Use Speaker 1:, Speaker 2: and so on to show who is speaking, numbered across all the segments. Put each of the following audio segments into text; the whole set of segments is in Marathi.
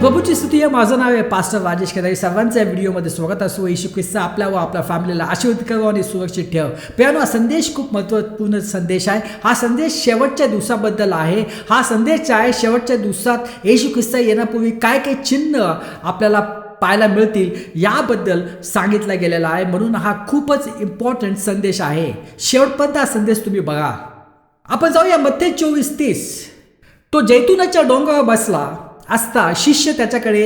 Speaker 1: प्रभूची स्तुती आहे. माझं नाव आहे पास्टर राजेश केदारी सर्वांचं या व्हिडिओमध्ये स्वागत असो येशू ख्रिस्त आपल्या व आपल्या फॅमिलीला आशीर्वाद करावं आणि सुरक्षित ठेव. प्रियानो हा संदेश खूप महत्त्वपूर्ण संदेश आहे. हा संदेश शेवटच्या दिवसाबद्दल आहे. हा संदेश आहे शेवटच्या दिवसात येशू ख्रिस्त येण्यापूर्वी काय काय चिन्ह आपल्याला पाहायला मिळतील याबद्दल सांगितलं गेलेलं आहे. म्हणून हा खूपच इम्पॉर्टंट संदेश आहे. शेवटपर्यंत हा संदेश तुम्ही बघा. आपण जाऊया मध्य चोवीस तीस. तो जैतुनाच्या डोंगरावर बसला. असता शिष्य त्याच्याकडे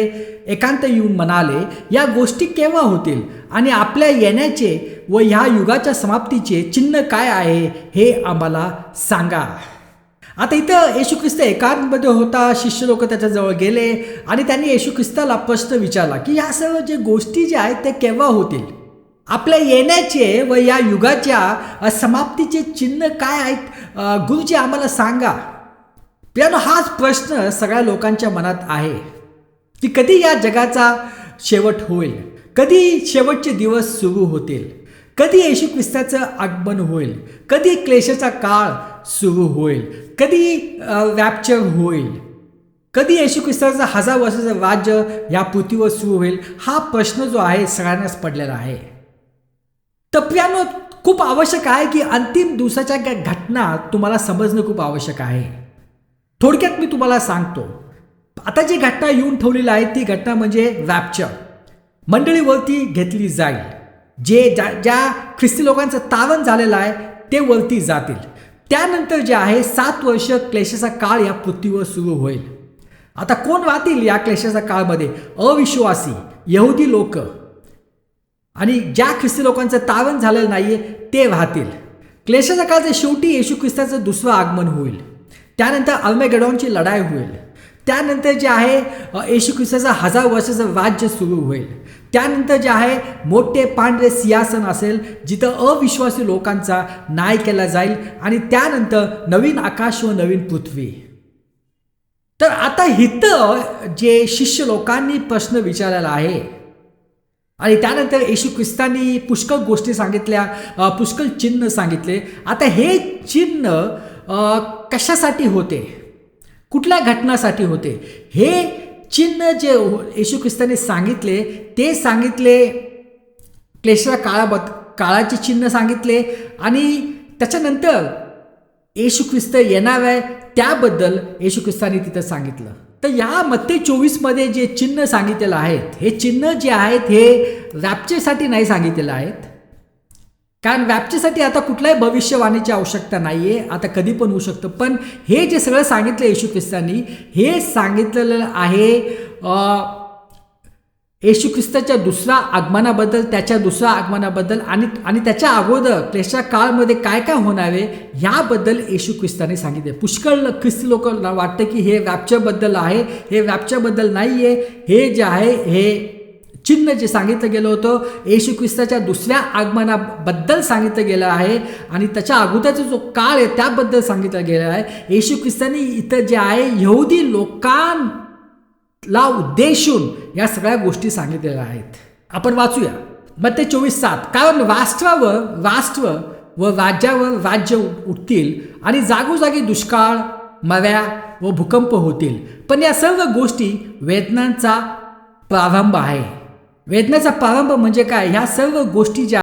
Speaker 1: एकांत येऊन म्हणाले या गोष्टी केव्हा होतील? आणि आपल्या येण्याचे व ह्या युगाच्या समाप्तीचे चिन्ह काय आहे हे आम्हाला सांगा. आता इथं येशू ख्रिस्त एकांतमध्ये होता शिष्य लोक त्याच्याजवळ गेले आणि त्यांनी येशू ख्रिस्ताला प्रश्न विचारला की ह्या सर्व जे गोष्टी ज्या आहेत त्या केव्हा होतील? आपल्या येण्याचे व या युगाच्या समाप्तीचे चिन्ह काय आहेत? गुरुजी आम्हाला सांगा. प्रियानो हाच प्रश्न सगळ्या लोकांच्या मनात आहे की कधी या जगाचा शेवट होईल? कधी शेवटचे दिवस सुरू होतील? कधी येशू ख्रिस्ताचं आगमन होईल? कधी क्लेशाचा काळ सुरू होईल? कधी रॅप्चर होईल? कधी येशू ख्रिस्ताचं हजार वर्षाचं राज्य या पृथ्वीवर सुरू होईल? हा प्रश्न जो आहे सगळ्यांनाच पडलेला आहे. तर प्रियानो खूप आवश्यक आहे की अंतिम दिवसाच्या घटना तुम्हाला समजणं खूप आवश्यक आहे. थोडक्यात मी तुम्हाला सांगतो. आता जी घटना येऊन ठेवलेली आहे ती घटना म्हणजे वॅपचर मंडळीवरती घेतली जाईल. जे ज्या ज्या ख्रिस्ती लोकांचं तारण झालेलं आहे ते वरती जातील. त्यानंतर जे आहे सात वर्ष क्लेशाचा काळ या पृथ्वीवर सुरू होईल. आता कोण राहतील या क्लेशाच्या काळमध्ये? अविश्वासी यहुदी लोक. आणि ज्या ख्रिस्ती लोकांचं तारण झालेलं नाहीये ते राहतील. क्लेशाच्या काळाच्या शेवटी येशू ख्रिस्ताचं दुसरं आगमन होईल. त्यानंतर अल्मेगडॉनची लढाई होईल. त्यानंतर जे आहे येशू ख्रिस्ताचं हजार वर्षाचं राज्य सुरू होईल. त्यानंतर जे आहे मोठे पांढरे सिंहासन असेल जिथं अविश्वासी लोकांचा न्याय केला जाईल आणि त्यानंतर नवीन आकाश व नवीन पृथ्वी. तर आता इथं जे शिष्य लोकांनी प्रश्न विचारलेला आहे आणि त्यानंतर येशू ख्रिस्तांनी पुष्कळ गोष्टी सांगितल्या पुष्कळ चिन्ह सांगितले. आता हे चिन्ह कशासाठी होते? कुठल्या घटनासाठी होते? हे चिन्ह जे हो, येशू ख्रिस्ताने सांगितले ते सांगितले क्लेशा काळाबद्द काळाचे चिन्ह सांगितले आणि त्याच्यानंतर येशू ख्रिस्त येणार आहे त्याबद्दल येशू ख्रिस्ताने तिथं सांगितलं. तर या मत्ते चोवीसमध्ये जे चिन्ह सांगितलेलं आहेत हे चिन्ह जे आहेत हे रॅपचेसाठी नाही सांगितलेलं आहेत. कारण रॅप्चेसाठी आता कुठल्याही भविष्यवाणीची आवश्यकता नाही आहे आता कधी पण होऊ शकतं. पण हे जे सगळं सांगितलं येशू ख्रिस्तांनी हे सांगितलेलं आहे येशू ख्रिस्ताच्या दुसऱ्या आगमनाबद्दल त्याच्या दुसऱ्या आगमनाबद्दल आणि आणि त्याच्या अगोदर त्याच्या काळमध्ये काय काय होणार आहे याबद्दल येशू ख्रिस्ताने सांगितले पुष्कळ ख्रिस्ती लोकांना वाटतं की हे व्याप्च्याबद्दल आहे हे व्याप्च्याबद्दल नाही आहे हे जे आहे हे चिन्ह जे सांगितलं गेलं होतं येशू ख्रिस्ताच्या दुसऱ्या आगमनाबद्दल सांगितलं गेलं आहे आणि त्याच्या अगोदरचा जो काळ आहे त्याबद्दल सांगितलं गेलं आहे. येशू ख्रिस्तांनी इथं जे आहे यहुदी लोकांना उद्देशून या सगळ्या गोष्टी सांगितलेल्या आहेत. आपण वाचूया. मग ते चोवीस सात. कारण राष्ट्रावर राष्ट्र व राज्यावर राज्य उठतील आणि जागोजागी दुष्काळ मव्या व भूकंप होतील. पण या सर्व गोष्टी वेदनांचा प्रारंभ आहे. वेदनेचा प्रारंभ म्हणजे काय? ह्या सर्व गोष्टी ज्या